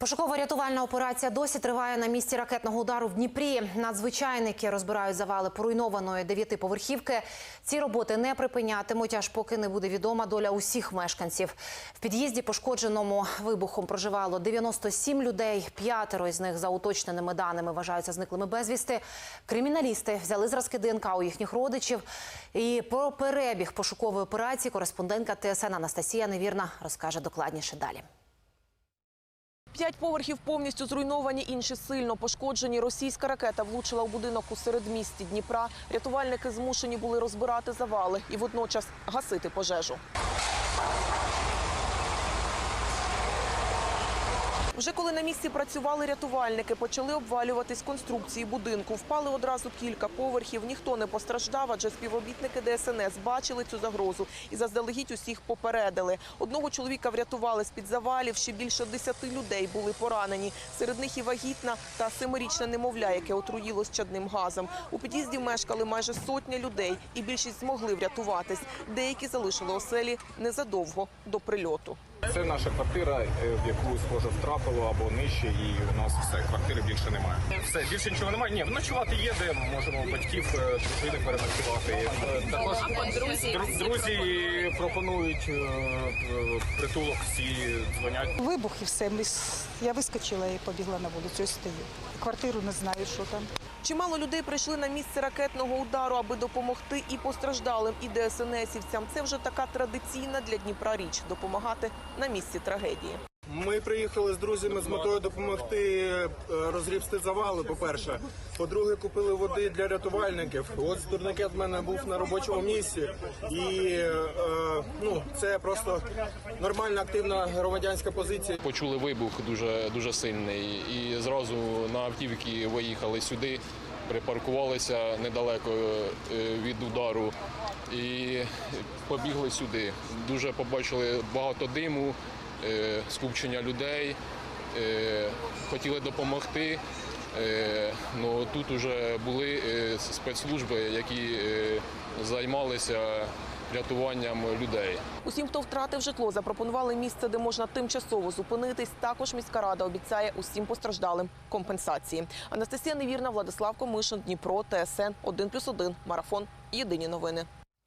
Пошуково-рятувальна операція досі триває на місці ракетного удару в Дніпрі. Надзвичайники розбирають завали поруйнованої дев'ятиповерхівки. Ці роботи не припинятимуть, аж поки не буде відома доля усіх мешканців. В під'їзді, пошкодженому вибухом, проживало 97 людей. П'ятеро із них за уточненими даними вважаються зниклими безвісти. Криміналісти взяли зразки ДНК у їхніх родичів. І про перебіг пошукової операції кореспондентка ТСН Анастасія Невірна розкаже докладніше далі. П'ять поверхів повністю зруйновані, інші сильно пошкоджені. Російська ракета влучила у будинок у середмісті Дніпра. Рятувальники змушені були розбирати завали і водночас гасити пожежу. Вже коли на місці працювали рятувальники, почали обвалюватись конструкції будинку. Впали одразу кілька поверхів. Ніхто не постраждав, адже співробітники ДСНС бачили цю загрозу і заздалегідь усіх попередили. Одного чоловіка врятували з-під завалів. Ще більше десяти людей були поранені. Серед них і вагітна та семирічне немовля, яке отруїлось чадним газом. У під'їзді мешкали майже сотня людей, і більшість змогли врятуватись. Деякі залишили оселі незадовго до прильоту. Це наша квартира, е, в яку схоже втрапило або нижче, і у нас все квартири більше немає. Все більше нічого немає. Ні, ночувати є, де можемо батьків, е, дружини переночувати. Е, Також друзі друзі пропонують притулок, всі дзвонять. Вибух і все. Ми Я вискочила і побігла на вулицю стою. Квартиру не знаю, що там. Чимало людей прийшли на місце ракетного удару, аби допомогти і постраждалим, і ДСНСівцям. Це вже така традиційна для Дніпра річ допомагати на місці трагедії. Ми приїхали з друзями з метою допомогти е, завали. По перше, по-друге, купили води для рятувальників. От турникет в мене був на робочому місці, і е, ну це просто нормальна активна громадянська позиція. Почули вибух дуже дуже сильний, і зразу на автівки виїхали сюди, припаркувалися недалеко е, від удару і побігли сюди. Дуже побачили багато диму, е, скупчення людей, е, хотіли допомогти. Е, Ну тут вже були е, спецслужби, які е, займалися рятуванням людей. Усім, хто втратив житло, запропонували місце, де можна тимчасово зупинитись. Також міська рада обіцяє усім постраждалим компенсації. Анастасія Невірна, Владислав Комишин, Дніпро, ТСН 1+,1, Марафон. Єдині новини.